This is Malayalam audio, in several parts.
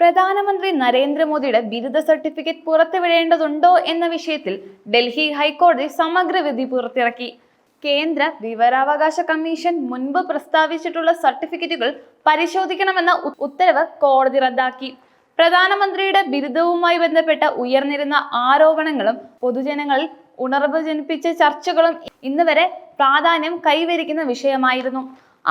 പ്രധാനമന്ത്രി നരേന്ദ്രമോദിയുടെ ബിരുദ സർട്ടിഫിക്കറ്റ് പുറത്തുവിടേണ്ടതുണ്ടോ എന്ന വിഷയത്തിൽ ഡൽഹി ഹൈക്കോടതി സമഗ്ര വിധി പുറത്തിറക്കി. കേന്ദ്ര വിവരാവകാശ കമ്മീഷൻ മുൻപ് പ്രസ്താവിച്ചിട്ടുള്ള സർട്ടിഫിക്കറ്റുകൾ പരിശോധിക്കണമെന്ന ഉത്തരവ് കോടതി റദ്ദാക്കി. പ്രധാനമന്ത്രിയുടെ ബിരുദവുമായി ബന്ധപ്പെട്ട ഉയർന്നിരുന്ന ആരോപണങ്ങളും പൊതുജനങ്ങളിൽ ഉണർവ് ജനിപ്പിച്ച ചർച്ചകളും ഇന്നുവരെ പ്രാധാന്യം കൈവരിക്കുന്ന വിഷയമായിരുന്നു.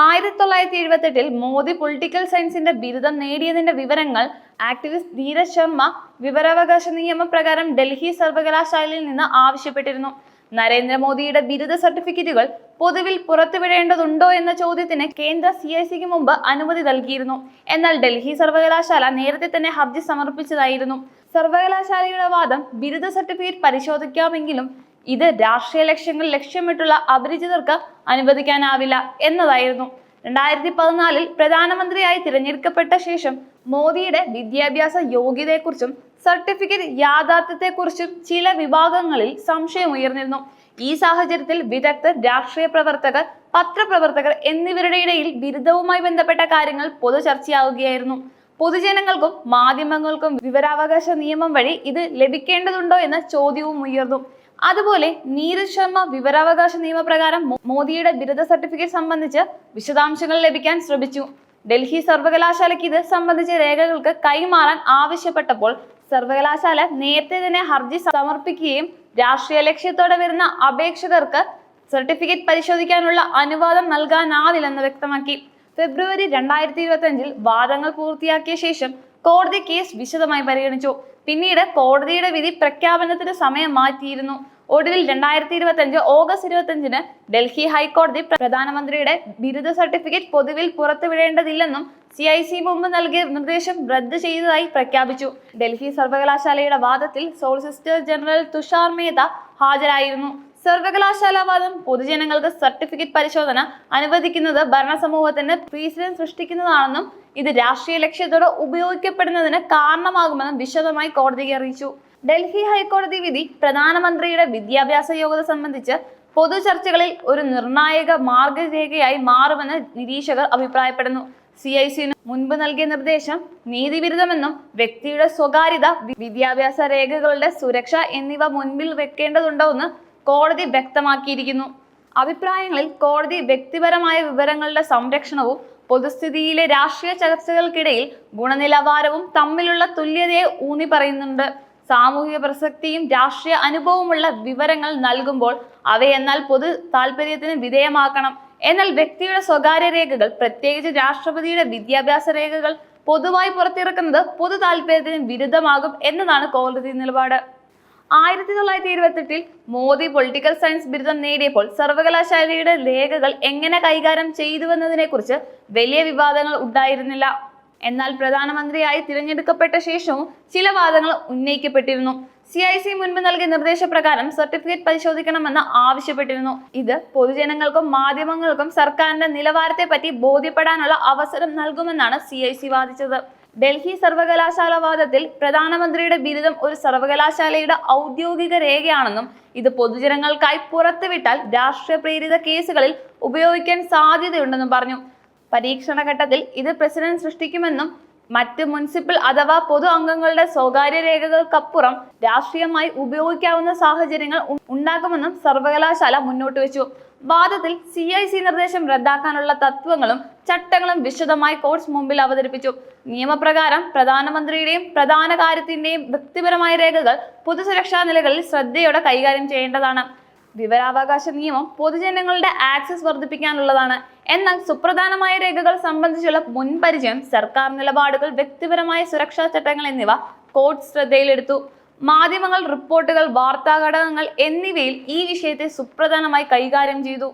ആയിരത്തി തൊള്ളായിരത്തി എഴുപത്തെട്ടിൽ മോദി പൊളിറ്റിക്കൽ സയൻസിന്റെ ബിരുദം നേടിയതിന്റെ വിവരങ്ങൾ ആക്ടിവിസ്റ്റ് ധീരജ് ശർമ്മ വിവരാവകാശ നിയമപ്രകാരം ഡൽഹി സർവകലാശാലയിൽ നിന്ന് ആവശ്യപ്പെട്ടിരുന്നു. നരേന്ദ്രമോദിയുടെ ബിരുദ സർട്ടിഫിക്കറ്റുകൾ പൊതുവിൽ പുറത്തുവിടേണ്ടതുണ്ടോ എന്ന ചോദ്യത്തിന് കേന്ദ്ര സി ഐ സിക്ക് മുമ്പ് അനുമതി നൽകിയിരുന്നു. എന്നാൽ ഡൽഹി സർവകലാശാല നേരത്തെ തന്നെ ഹർജി സമർപ്പിച്ചതായിരുന്നു. സർവകലാശാലയുടെ വാദം ബിരുദ സർട്ടിഫിക്കറ്റ് പരിശോധിക്കാമെങ്കിലും ഇത് രാഷ്ട്രീയ ലക്ഷ്യങ്ങൾ ലക്ഷ്യമിട്ടുള്ള അപരിചിതർക്ക് അനുവദിക്കാനാവില്ല എന്നതായിരുന്നു. രണ്ടായിരത്തി പതിനാലിൽ പ്രധാനമന്ത്രിയായി തിരഞ്ഞെടുക്കപ്പെട്ട ശേഷം മോദിയുടെ വിദ്യാഭ്യാസ യോഗ്യതയെക്കുറിച്ചും സർട്ടിഫിക്കറ്റ് യാഥാർത്ഥ്യത്തെക്കുറിച്ചും ചില വിഭാഗങ്ങളിൽ സംശയം ഉയർന്നിരുന്നു. ഈ സാഹചര്യത്തിൽ വിദഗ്ധർ രാഷ്ട്രീയ പ്രവർത്തകർ പത്രപ്രവർത്തകർ എന്നിവരുടെ ഇടയിൽ ബിരുദവുമായി ബന്ധപ്പെട്ട കാര്യങ്ങൾ പൊതു ചർച്ചയാവുകയായിരുന്നു. പൊതുജനങ്ങൾക്കും മാധ്യമങ്ങൾക്കും വിവരാവകാശ നിയമം വഴി ഇത് ലഭിക്കേണ്ടതുണ്ടോ എന്ന ചോദ്യവും ഉയർന്നു. അതുപോലെ നീരജ് ശർമ്മ വിവരാവകാശ നിയമപ്രകാരം മോദിയുടെ ബിരുദ സർട്ടിഫിക്കറ്റ് സംബന്ധിച്ച് വിശദാംശങ്ങൾ ലഭിക്കാൻ ശ്രമിച്ചു. ഡൽഹി സർവകലാശാലയ്ക്ക് ഇത് സംബന്ധിച്ച രേഖകൾക്ക് കൈമാറാൻ ആവശ്യപ്പെട്ടപ്പോൾ സർവകലാശാല നേരത്തെ തന്നെ ഹർജി സമർപ്പിക്കുകയും രാഷ്ട്രീയ ലക്ഷ്യത്തോടെ വരുന്ന അപേക്ഷകർക്ക് സർട്ടിഫിക്കറ്റ് പരിശോധിക്കാനുള്ള അനുവാദം നൽകാനാവില്ലെന്ന് വ്യക്തമാക്കി. ഫെബ്രുവരി രണ്ടായിരത്തി ഇരുപത്തി വാദങ്ങൾ പൂർത്തിയാക്കിയ ശേഷം കോടതി കേസ് വിശദമായി പരിഗണിച്ചു. പിന്നീട് കോടതിയുടെ വിധി പ്രഖ്യാപനത്തിന് സമയം മാറ്റിയിരുന്നു. ഒടുവിൽ രണ്ടായിരത്തി ഇരുപത്തി അഞ്ച് ഓഗസ്റ്റ് ഇരുപത്തി അഞ്ചിന് ഡൽഹി ഹൈക്കോടതി പ്രധാനമന്ത്രിയുടെ ബിരുദ സർട്ടിഫിക്കറ്റ് പൊതുവിൽ പുറത്തുവിടേണ്ടതില്ലെന്നും സി ഐ സി മുമ്പ് നൽകിയ നിർദ്ദേശം റദ്ദ് ചെയ്തതായി പ്രഖ്യാപിച്ചു. ഡൽഹി സർവകലാശാലയുടെ വാദത്തിൽ സോളിസിറ്റർ ജനറൽ തുഷാർ മേത്ത ഹാജരായിരുന്നു. സർവകലാശാല വാദം പൊതുജനങ്ങൾക്ക് സർട്ടിഫിക്കറ്റ് പരിശോധന അനുവദിക്കുന്നത് ഭരണസമൂഹത്തിന് പ്രീസിഡന്റ് സൃഷ്ടിക്കുന്നതാണെന്നും ഇത് രാഷ്ട്രീയ ലക്ഷ്യത്തോടെ ഉപയോഗിക്കപ്പെടുന്നതിന് കാരണമാകുമെന്നും വിശദമായി കോടതിയെ അറിയിച്ചു. ഡൽഹി ഹൈക്കോടതി വിധി പ്രധാനമന്ത്രിയുടെ വിദ്യാഭ്യാസ യോഗ്യത സംബന്ധിച്ച് പൊതു ചർച്ചകളിൽ ഒരു നിർണായക മാർഗരേഖയായി മാറുമെന്ന് നിരീക്ഷകർ അഭിപ്രായപ്പെടുന്നു. സി ഐ സിന് മുൻപ് നൽകിയ നിർദ്ദേശം നീതിവിരുദ്ധമെന്നും വ്യക്തിയുടെ സ്വകാര്യത വിദ്യാഭ്യാസ രേഖകളുടെ സുരക്ഷ എന്നിവ മുൻപിൽ വെക്കേണ്ടതുണ്ടോ എന്ന് കോടതി വ്യക്തമാക്കിയിരിക്കുന്നു. അഭിപ്രായങ്ങളിൽ കോടതി വ്യക്തിപരമായ വിവരങ്ങളുടെ സംരക്ഷണവും പൊതുസ്ഥിതിയിലെ രാഷ്ട്രീയ ചർച്ചകൾക്കിടയിൽ ഗുണനിലവാരവും തമ്മിലുള്ള തുല്യതയെ ഊന്നി പറയുന്നുണ്ട്. സാമൂഹിക പ്രസക്തിയും രാഷ്ട്രീയ അനുഭവമുള്ള വിവരങ്ങൾ നൽകുമ്പോൾ അവയെന്നാൽ പൊതു താല്പര്യത്തിന് വിധേയമാക്കണം. എന്നാൽ വ്യക്തിയുടെ സ്വകാര്യ രേഖകൾ പ്രത്യേകിച്ച് രാഷ്ട്രപതിയുടെ വിദ്യാഭ്യാസ രേഖകൾ പൊതുവായി പുറത്തിറക്കുന്നത് പൊതു താല്പര്യത്തിന് വിരുദ്ധമാകും എന്നതാണ് കോടതി നിലപാട്. ആയിരത്തി തൊള്ളായിരത്തി ഇരുപത്തെട്ടിൽ മോദി പൊളിറ്റിക്കൽ സയൻസ് ബിരുദം നേടിയപ്പോൾ സർവകലാശാലയുടെ രേഖകൾ എങ്ങനെ കൈകാര്യം ചെയ്തുവെന്നതിനെക്കുറിച്ച് വലിയ വിവാദങ്ങൾ ഉണ്ടായിരുന്നില്ല. എന്നാൽ പ്രധാനമന്ത്രിയായി തിരഞ്ഞെടുക്കപ്പെട്ട ശേഷവും ചില വാദങ്ങൾ ഉന്നയിക്കപ്പെട്ടിരുന്നു. സി ഐ സി മുൻപ് നൽകിയ നിർദ്ദേശപ്രകാരം സർട്ടിഫിക്കറ്റ് പരിശോധിക്കണമെന്ന് ആവശ്യപ്പെട്ടിരുന്നു. ഇത് പൊതുജനങ്ങൾക്കും മാധ്യമങ്ങൾക്കും സർക്കാരിന്റെ നിലവാരത്തെ പറ്റി ബോധ്യപ്പെടാനുള്ള അവസരം നൽകുമെന്നാണ് സി വാദിച്ചത്. ഡൽഹി സർവകലാശാല വാദത്തിൽ പ്രധാനമന്ത്രിയുടെ ബിരുദം ഒരു സർവകലാശാലയുടെ ഔദ്യോഗിക രേഖയാണെന്നും ഇത് പൊതുജനങ്ങൾക്കായി പുറത്തുവിട്ടാൽ രാഷ്ട്രീയ പ്രേരിത കേസുകളിൽ ഉപയോഗിക്കാൻ സാധ്യതയുണ്ടെന്നും പറഞ്ഞു. പരീക്ഷണ ഘട്ടത്തിൽ ഇത് പ്രസിഡന്റ് സൃഷ്ടിക്കുമെന്നും മറ്റ് മുനിസിപ്പൽ അഥവാ പൊതു അംഗങ്ങളുടെ സ്വകാര്യ രേഖകൾക്കപ്പുറം രാഷ്ട്രീയമായി ഉപയോഗിക്കാവുന്ന സാഹചര്യങ്ങൾ ഉണ്ടാകുമെന്നും സർവകലാശാല മുന്നോട്ട് വെച്ചു വാദത്തിൽ സി ഐ സി നിർദ്ദേശം റദ്ദാക്കാനുള്ള തത്വങ്ങളും ചട്ടങ്ങളും വിശദമായി കോടതി മുമ്പിൽ അവതരിപ്പിച്ചു. നിയമപ്രകാരം പ്രധാനമന്ത്രിയുടെയും പ്രധാന കാര്യത്തിന്റെയും വ്യക്തിപരമായ രേഖകൾ പൊതുസുരക്ഷാ നിലകളിൽ ശ്രദ്ധയോടെ കൈകാര്യം ചെയ്യേണ്ടതാണ്. വിവരാവകാശ നിയമം പൊതുജനങ്ങളുടെ ആക്സസ് വർദ്ധിപ്പിക്കാനുള്ളതാണ്. എന്നാൽ സുപ്രധാനമായ രേഖകൾ സംബന്ധിച്ചുള്ള മുൻപരിചയം സർക്കാർ നിലപാടുകൾ വ്യക്തിപരമായ സുരക്ഷാ ചട്ടങ്ങൾ എന്നിവ കോർട്ട് ശ്രദ്ധയിലെടുത്തു. മാധ്യമങ്ങൾ റിപ്പോർട്ടുകൾ വാർത്താ ഘടകങ്ങൾ എന്നിവയിൽ ഈ വിഷയത്തെ സുപ്രധാനമായി കൈകാര്യം ചെയ്തു.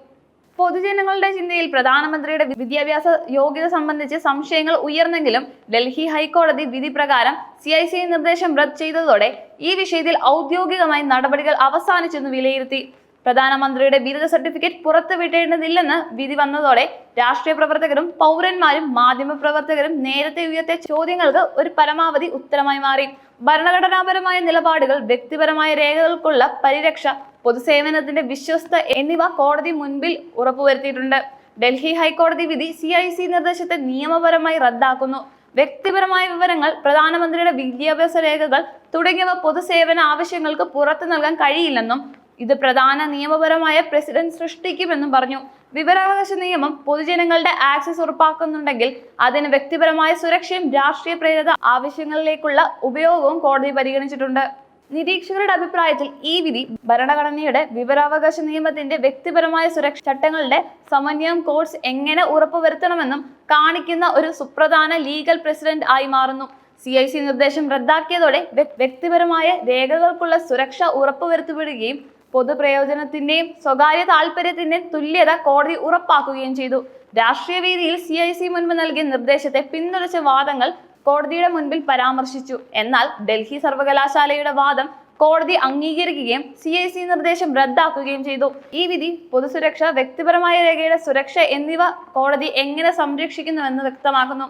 പൊതുജനങ്ങളുടെ ചിന്തയിൽ പ്രധാനമന്ത്രിയുടെ വിദ്യാഭ്യാസ യോഗ്യത സംബന്ധിച്ച് സംശയങ്ങൾ ഉയർന്നെങ്കിലും ഡൽഹി ഹൈക്കോടതി വിധി പ്രകാരം സി ഐ സി നിർദ്ദേശം റദ്ദ് ചെയ്തതോടെ ഈ വിഷയത്തിൽ ഔദ്യോഗികമായി നടപടികൾ അവസാനിച്ചെന്ന് വിലയിരുത്തി. പ്രധാനമന്ത്രിയുടെ ബിരുദ സർട്ടിഫിക്കറ്റ് പുറത്തുവിട്ടേണ്ടതില്ലെന്ന് വിധി വന്നതോടെ രാഷ്ട്രീയ പ്രവർത്തകരും പൗരന്മാരും മാധ്യമ പ്രവർത്തകരും നേരത്തെ ഉയർത്തിയ ചോദ്യങ്ങൾക്ക് ഒരു പരമാവധി ഉത്തരമായി മാറി. ഭരണഘടനാപരമായ നിലപാടുകൾ വ്യക്തിപരമായ രേഖകൾക്കുള്ള പരിരക്ഷ പൊതുസേവനത്തിന്റെ വിശ്വസ്ത എന്നിവ കോടതി മുൻപിൽ ഉറപ്പുവരുത്തിയിട്ടുണ്ട്. ഡൽഹി ഹൈക്കോടതി വിധി സി ഐ സി നിർദ്ദേശത്തെ നിയമപരമായി റദ്ദാക്കുന്നു. വ്യക്തിപരമായ വിവരങ്ങൾ പ്രധാനമന്ത്രിയുടെ വിദ്യാഭ്യാസ രേഖകൾ തുടങ്ങിയവ പൊതുസേവന ആവശ്യങ്ങൾക്ക് പുറത്തു നൽകാൻ കഴിയില്ലെന്നും ഇത് പ്രധാന നിയമപരമായ പ്രസിഡന്റ് സൃഷ്ടിക്കുമെന്നും പറഞ്ഞു. വിവരാവകാശ നിയമം പൊതുജനങ്ങളുടെ ആക്സസ് ഉറപ്പാക്കുന്നുണ്ടെങ്കിൽ അതിന് വ്യക്തിപരമായ സുരക്ഷയും രാഷ്ട്രീയ പ്രേരിത ആവശ്യങ്ങളിലേക്കുള്ള ഉപയോഗവും കോടതി പരിഗണിച്ചിട്ടുണ്ട്. നിരീക്ഷകരുടെ അഭിപ്രായത്തിൽ ഈ വിധി ഭരണഘടനയുടെ വിവരാവകാശ നിയമത്തിന്റെ വ്യക്തിപരമായ സുരക്ഷ ചട്ടങ്ങളുടെ സമന്വയം കോഴ്സ് എങ്ങനെ ഉറപ്പുവരുത്തണമെന്നും കാണിക്കുന്ന ഒരു സുപ്രധാന ലീഗൽ പ്രസിഡന്റ് ആയി മാറുന്നു. സി ഐ സി നിർദ്ദേശം റദ്ദാക്കിയതോടെ വ്യക്തിപരമായ രേഖകൾക്കുള്ള സുരക്ഷ ഉറപ്പുവരുത്തപ്പെടുകയും പൊതുപ്രയോജനത്തിന്റെയും സ്വകാര്യ താല്പര്യത്തിന്റെയും തുല്യത കോടതി ഉറപ്പാക്കുകയും ചെയ്തു. രാഷ്ട്രീയ വീതിയിൽ സി ഐ സി മുൻപ് നൽകിയ നിർദ്ദേശത്തെ പിന്തുണച്ച വാദങ്ങൾ കോടതിയുടെ മുൻപിൽ പരാമർശിച്ചു. എന്നാൽ ഡൽഹി സർവകലാശാലയുടെ വാദം കോടതി അംഗീകരിക്കുകയും സി ഐ സി നിർദ്ദേശം റദ്ദാക്കുകയും ചെയ്തു. ഈ വിധി പൊതുസുരക്ഷ വ്യക്തിപരമായ രേഖയുടെ സുരക്ഷ എന്നിവ കോടതി എങ്ങനെ സംരക്ഷിക്കുന്നുവെന്ന് വ്യക്തമാക്കുന്നു.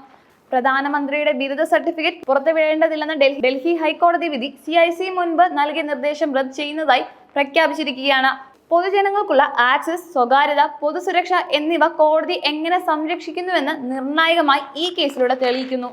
പ്രധാനമന്ത്രിയുടെ ബിരുദ സർട്ടിഫിക്കറ്റ് പുറത്തുവിടേണ്ടതില്ലെന്ന ഡൽഹി ഹൈക്കോടതി വിധി സി മുൻപ് നൽകിയ നിർദ്ദേശം റദ്ദ് ചെയ്യുന്നതായി പ്രഖ്യാപിച്ചിരിക്കുകയാണ്. പൊതുജനങ്ങൾക്കുള്ള ആക്സസ് സ്വകാര്യത പൊതുസുരക്ഷ എന്നിവ കോടതി എങ്ങനെ സംരക്ഷിക്കുന്നുവെന്ന് നിർണായകമായി ഈ കേസിലൂടെ തെളിയിക്കുന്നു.